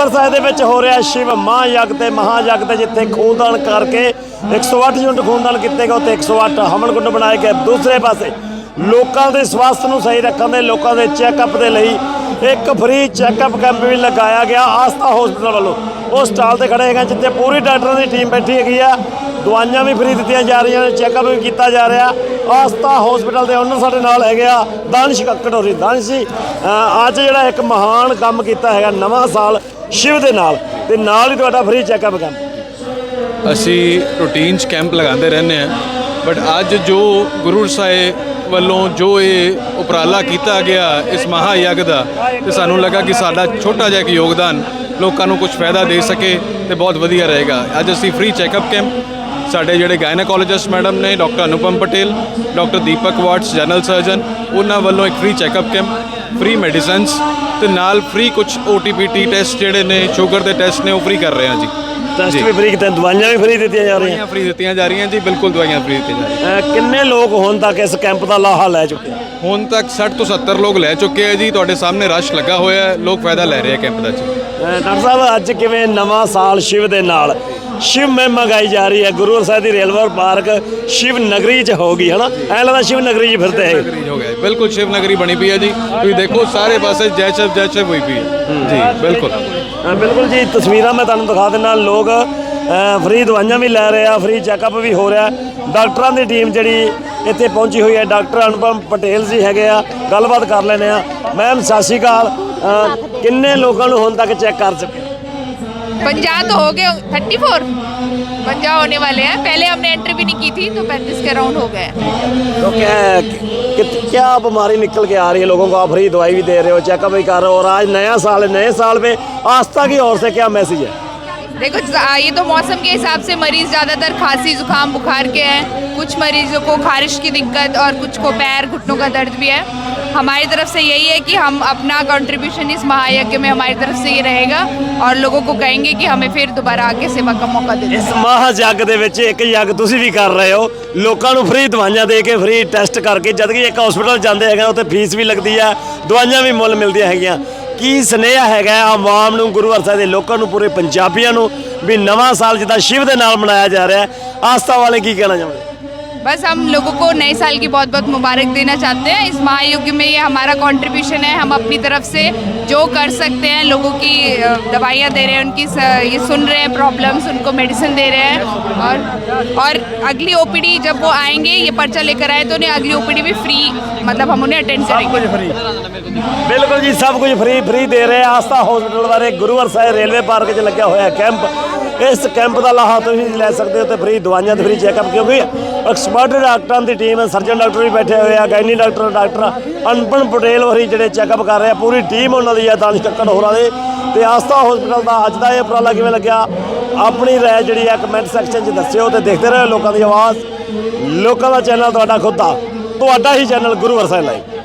ਗੁਰੂਵਰ ਸਾਹਿਬ ਦੇ ਵਿੱਚ ਹੋ ਰਿਹਾ ਸ਼ਿਵ ਮਹਾਯਗ ਤੇ ਮਹਾਯਗ ਤੇ ਜਿੱਥੇ ਖੂਨਦਾਨ ਕਰਕੇ 108 ਯੂਨਿਟ ਖੂਨਦਾਨ ਕੀਤੇ ਗਏ, ਉੱਥੇ 108 ਹਵਨ ਕੁੰਡ ਬਣਾਏ ਗਏ। ਦੂਸਰੇ ਪਾਸੇ ਲੋਕਾਂ ਦੇ ਸਵਾਸਥ ਨੂੰ ਸਹੀ ਰੱਖਣ ਦੇ, ਲੋਕਾਂ ਦੇ ਚੈੱਕਅਪ ਦੇ ਲਈ ਇੱਕ ਫ੍ਰੀ ਚੈੱਕਅਪ ਕੈਂਪ ਵੀ ਲਗਾਇਆ ਗਿਆ ਆਸਥਾ ਹਸਪੀਟਲ ਵੱਲੋਂ। ਉਹ ਸਟਾਲ ਤੇ ਖੜੇ ਹੈਗੇ ਜਿੱਥੇ ਪੂਰੀ ਡਾਕਟਰਾਂ ਦੀ ਟੀਮ ਬੈਠੀ ਹੈਗੀ ਆ। ਦਵਾਈਆਂ ਵੀ ਫ੍ਰੀ ਦਿੱਤੀਆਂ ਜਾ ਰਹੀਆਂ ਨੇ ਚੈੱਕਅਪ ਵੀ ਕੀਤਾ ਜਾ ਰਿਹਾ। ਆਸਥਾ ਹਸਪੀਟਲ ਦੇ ਉਹਨਾਂ ਸਾਡੇ ਨਾਲ ਹੈਗੇ ਆ, ਦਾਨਿਸ਼ ਕਟੋਰੀ, ਦਾਨਿਸ਼ ਜੀ। ਅੱਜ ਜਿਹੜਾ ਇੱਕ ਮਹਾਨ ਕੰਮ ਕੀਤਾ ਹੈਗਾ ਨਵਾਂ ਸਾਲ ਸ਼ਿਵ ਦੇ ਨਾਲ ਤੇ ਨਾਲ ਹੀ ਤੁਹਾਡਾ ਫ੍ਰੀ ਚੈੱਕਅਪ ਕੈਂਪ ਅਸੀਂ ਰੂਟੀਨ 'ਚ ਕੈਂਪ ਲਗਾਉਂਦੇ ਰਹਿੰਦੇ ਹਾਂ ਬਟ ਅੱਜ ਜੋ ਗੁਰੂ ਸਾਹਿਬ ਵੱਲੋਂ ਜੋ ਇਹ ਉਪਰਾਲਾ ਕੀਤਾ ਗਿਆ ਇਸ ਮਹਾਯਗ ਦਾ, ਤੇ ਸਾਨੂੰ ਲੱਗਾ ਕਿ ਸਾਡਾ ਛੋਟਾ ਜਿਹਾ ਇੱਕ ਯੋਗਦਾਨ ਲੋਕਾਂ ਨੂੰ ਕੁਝ ਫਾਇਦਾ ਦੇ ਸਕੇ ਤੇ ਬਹੁਤ ਵਧੀਆ ਰਹੇਗਾ। ਅੱਜ ਅਸੀਂ ਫ੍ਰੀ ਚੈੱਕਅਪ ਕੈਂਪ ਸਾਡੇ ਜਿਹੜੇ ਗਾਇਨੋਕੋਲੋਜਿਸਟ ਮੈਡਮ ਨੇ, doctor Anupam Patel, doctor Deepak Vats general surgeon ਉਹਨਾਂ ਵੱਲੋਂ ਇੱਕ free checkup camp free medicines ਤੇ ਨਾਲ ਫ੍ਰੀ ਕੁਝ OTPT ਟੈਸਟ ਜਿਹੜੇ ਨੇ ਸ਼ੂਗਰ ਦੇ ਟੈਸਟ ਨੇ, ਉਹ ਫ੍ਰੀ ਕਰ ਰਹੇ ਹਾਂ ਜੀ। ਟੈਸਟ। ਵੀ ਫ੍ਰੀ ਕੀਤੇ ਦਵਾਈਆਂ ਵੀ ਫ੍ਰੀ ਦਿੱਤੀਆਂ ਜਾ ਰਹੀਆਂ। ਦਵਾਈਆਂ ਫ੍ਰੀ ਦਿੱਤੀਆਂ ਜਾ ਰਹੀਆਂ ਜੀ ਬਿਲਕੁਲ ਦਵਾਈਆਂ ਫ੍ਰੀ ਦਿੱਤੀਆਂ ਜਾ ਰਹੀਆਂ। ਅਹ ਕਿੰਨੇ ਲੋਕ ਹੁਣ ਤੱਕ ਇਸ ਕੈਂਪ ਦਾ ਲਾਹਾ ਲੈ ਚੁੱਕੇ ਆ? ਹੁਣ ਤੱਕ 60 ਤੋਂ 70 ਲੋਕ ਲੈ ਚੁੱਕੇ ਆ ਜੀ ਤੁਹਾਡੇ ਸਾਹਮਣੇ ਰਸ਼ ਲੱਗਾ ਹੋਇਆ ਹੈ ਲੋਕ ਫਾਇਦਾ ਲੈ ਰਹੇ ਆ ਕੈਂਪ ਦਾ ਜੀ। ਅਹ ਡਾਕਟਰ ਸਾਹਿਬ ਅੱਜ ਕਿਵੇਂ ਨਵਾਂ ਸਾਲ ਸ਼ਿਵ ਦੇ ਨਾਲ? ਸ਼ਿਵ ਮਹਿਮਾ ਗਾਈ ਜਾ ਰਹੀ ਹੈ ਗੁਰੂ ਸਾਹਿਬ ਦੀ ਰੇਲਵੇ ਪਾਰਕ ਸ਼ਿਵ ਨਗਰੀ ਚ ਹੋਗੀ ਹਨਾ? ਐ ਲੱਗਦਾ ਸ਼ਿਵ ਨਗਰੀ ਚ ਫਿਰਦੇ ਹੈ ਹੋ ਗਿਆ। ਬਿਲਕੁਲ ਸ਼ਿਵ ਨਗਰੀ ਬਣੀ ਪਈ ਹੈ ਜੀ। ਤੁਸੀਂ ਦੇਖੋ ਸਾਰੇ ਪਾਸੇ ਜੈ ਸ਼ਿਵ ਜੈ ਸ਼ਿਵ ਹੋਈ ਪਈ ਹੈ। ਜੀ ਬਿਲਕੁਲ। ਅਹ ਬਿਲਕੁਲ ਜੀ ਤਸਵੀਰਾਂ ਮੈਂ ਤੁਹਾਨੂੰ ਦਿਖਾ ਦਿੰਦਾ ਲੋਕ ਫ੍ਰੀ ਦਵਾਈਆਂ ਵੀ ਲੈ ਰਹੇ ਆ ਫ੍ਰੀ ਚੈੱਕਅਪ ਵੀ ਹੋ ਰਿਹਾ। ਡਾਕਟਰਾਂ ਦੀ ਟੀਮ ਜਿਹੜੀ ਇੱਥੇ ਪਹੁੰਚੀ ਹੋਈ ਹੈ ਡਾਕਟਰ ਅਨੁਪਮ ਪਟੇਲ ਜੀ ਹੈਗੇ ਆ ਗੱਲਬਾਤ ਕਰ ਲੈਨੇ ਆ। ਮੈਮ ਸਤਿ ਸ਼੍ਰੀ ਅਕਾਲ। ਅਹ ਕਿੰਨੇ ਲੋਕਾਂ ਨੂੰ ਹੁਣ ਤੱਕ ਚੈੱਕ ਕਰ ਚੁੱਕੇ पंजाह तो हो गए थर्टी फोर पंजाह होने वाले हैं पहले हमने एंट्री भी नहीं की थी तो पैंतीस के राउंड हो गए हैं तो क्या कि- क्या बीमारी निकल के आ रही है लोगों को आप फ्री दवाई भी दे रहे हो चेकअप भी कर रहे हो और आज नया साल है नए साल में आस्था की ओर से क्या मैसेज है देखो ज- ये तो मौसम के हिसाब से मरीज ज़्यादातर खांसी जुकाम बुखार के हैं कुछ मरीजों को खारिश की दिक्कत और कुछ को पैर घुटनों का दर्द भी है हमारी तरफ से यही है कि हम अपना कंट्रीब्यूशन इस महायज्ञ में हमारी तरफ से ये रहेगा और लोगों को कहेंगे कि हमें फिर दोबारा आके सेवा का मौका दे दें ਇਸ ਮਹਾ ਜੱਗ ਦੇ ਵਿੱਚ ਇੱਕ ਜੱਗ ਤੁਸੀਂ ਵੀ ਕਰ ਰਹੇ ਹੋ ਲੋਕਾਂ ਨੂੰ ਫ੍ਰੀ ਦਵਾਈਆਂ ਦੇ ਕੇ ਫ੍ਰੀ ਟੈਸਟ ਕਰਕੇ ਜਦ ਕਿ ਇੱਕ ਹਸਪੀਟਲ ਜਾਂਦੇ ਹੈਗੇ ਆ, ਉੱਥੇ ਫੀਸ ਵੀ ਲੱਗਦੀ ਆ ਦਵਾਈਆਂ ਵੀ ਮੁੱਲ ਮਿਲਦੀਆਂ ਹੈਗੀਆਂ ਕੀ ਸੁਨੇਹਾ ਹੈਗਾ ਹੈ? ਆਵਾਮ ਨੂੰ, ਗੁਰੂ ਅਰਸਾਂ ਦੇ ਲੋਕਾਂ ਨੂੰ, ਪੂਰੇ ਪੰਜਾਬੀਆਂ ਨੂੰ ਵੀ ਨਵਾਂ ਸਾਲ ਜਿੱਦਾਂ ਸ਼ਿਵ ਦੇ ਨਾਲ ਮਨਾਇਆ ਜਾ ਰਿਹਾ ਆਸਥਾ ਵਾਲੇ ਕੀ ਕਹਿਣਾ ਚਾਹੁੰਦੇ बस हम लोगों को नए साल की बहुत बहुत मुबारक देना चाहते हैं। इस महायुग में ये हमारा कंट्रीब्यूशन है। हम अपनी तरफ़ से जो कर सकते हैं लोगों की दवाइयाँ दे रहे हैं उनकी ये सुन रहे हैं प्रॉब्लम्स उनको मेडिसिन दे रहे हैं। और और अगली ओपीडी जब वो आएँगे ये पर्चा लेकर आए तो उन्हें अगली ओपीडी भी फ्री मतलब हम उन्हें अटेंड करेंगे। फ्री बिल्कुल जी सब कुछ फ्री फ्री दे रहे हैं। आस्था हॉस्पिटल वाले गुरुवर साहब रेलवे पार्क लगे होया कैंप ਇਸ ਕੈਂਪ ਦਾ ਲਾਹਾ ਤੁਸੀਂ ਲੈ ਸਕਦੇ ਹੋ ਤੇ ਫ੍ਰੀ ਦਵਾਈਆਂ ਤੇ ਫ੍ਰੀ ਚੈੱਕਅਪ ਕਿਉਂਕਿ ਐਕਸਪਰਟ ਡਾਕਟਰਾਂ ਦੀ ਟੀਮ ਹੈ, ਸਰਜਨ ਡਾਕਟਰ ਵੀ ਬੈਠੇ ਹੋਏ ਆ, gynae doctor doctor Anupam Patel ਵਰੀ ਜਿਹੜੇ ਚੈੱਕਅਪ ਕਰ ਰਹੇ ਆ, ਪੂਰੀ ਟੀਮ ਉਹਨਾਂ ਦੀ ਹੈ ਦਾਨਿਸ਼ ਕੱਕੜ ਹੋਰਾਂ ਦੇ। ਤੇ ਆਸਥਾ ਹਸਪੀਟਲ ਦਾ ਅੱਜ ਦਾ ਇਹ ਉਪਰਾਲਾ ਕਿਵੇਂ ਲੱਗਿਆ? ਆਪਣੀ ਰਾਏ ਜਿਹੜੀ ਆ ਕਮੈਂਟ ਸੈਕਸ਼ਨ 'ਚ ਦੱਸਿਓ ਤੇ ਦੇਖਦੇ ਰਹੋ ਲੋਕਾਂ ਦੀ ਆਵਾਜ਼। ਲੋਕਾਂ ਦਾ ਚੈਨਲ ਤੁਹਾਡਾ ਖੁਦ ਦਾ ਤੁਹਾਡਾ ਹੀ ਚੈਨਲ ਗੁਰੂ ਸਾਹਿਬ ਲਾਈਵ।